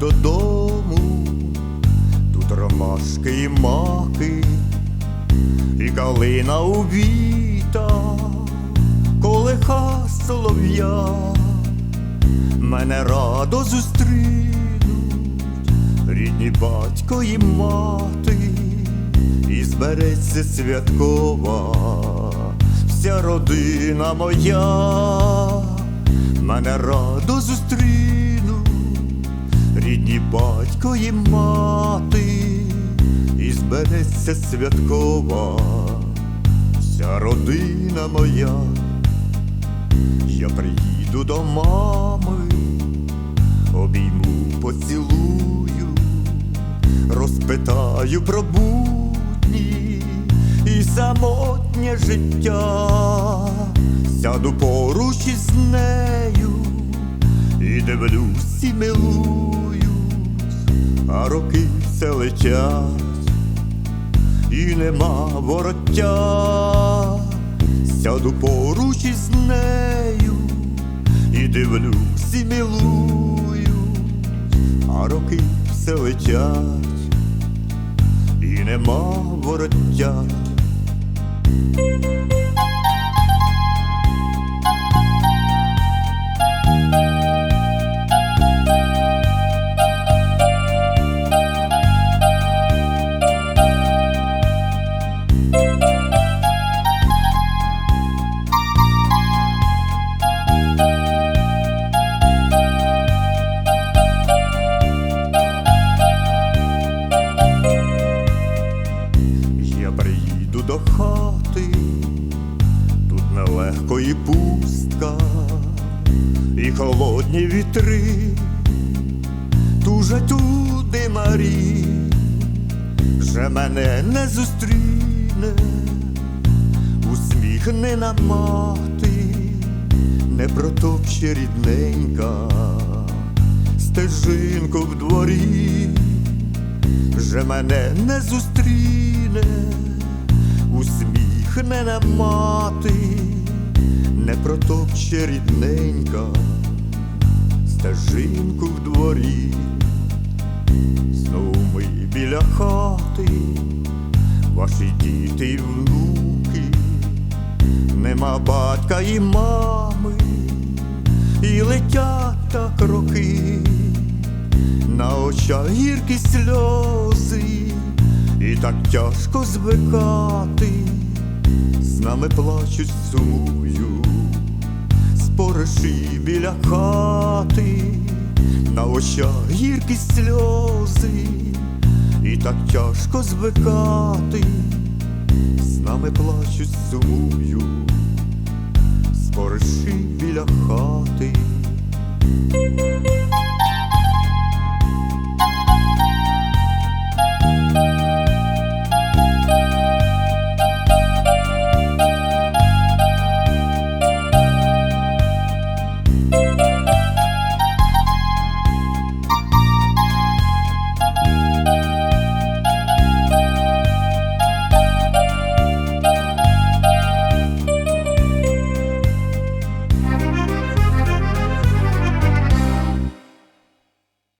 додому, тут ромашки і маки, і калина у віта, колиха солов'я, мене радо зустрінуть, рідні батько і мати, і збереться святкова, вся родина моя, мене радо зустрінуть, батько і мати, і збереться святкова, вся родина моя, я приїду до мами, обійму, поцілую, розпитаю про будні і самотнє життя, сяду поруч із нею і дивлюсь і милуюсь, а роки все летять, і нема вороття, сяду поруч із нею і дивлюсь і милуюсь, а роки все летять, і нема вороття. І пустка, і холодні вітри, тужать у димарі, вже мене не зустріне, усміхнена мати, не протопче рідненька, стежинку в дворі вже мене не зустріне, усміхнена мати, не протопче рідненька, стежинку в дворі, знову ми біля хати, ваші діти й внуки, нема батька і мами, і летять так роки на очах гіркі сльози, і так тяжко звикати, з нами плачуть, сумую, спориші біля хати, на очах гіркі сльози, і так тяжко звикати, з нами плачуть, сумую, спориші біля хати.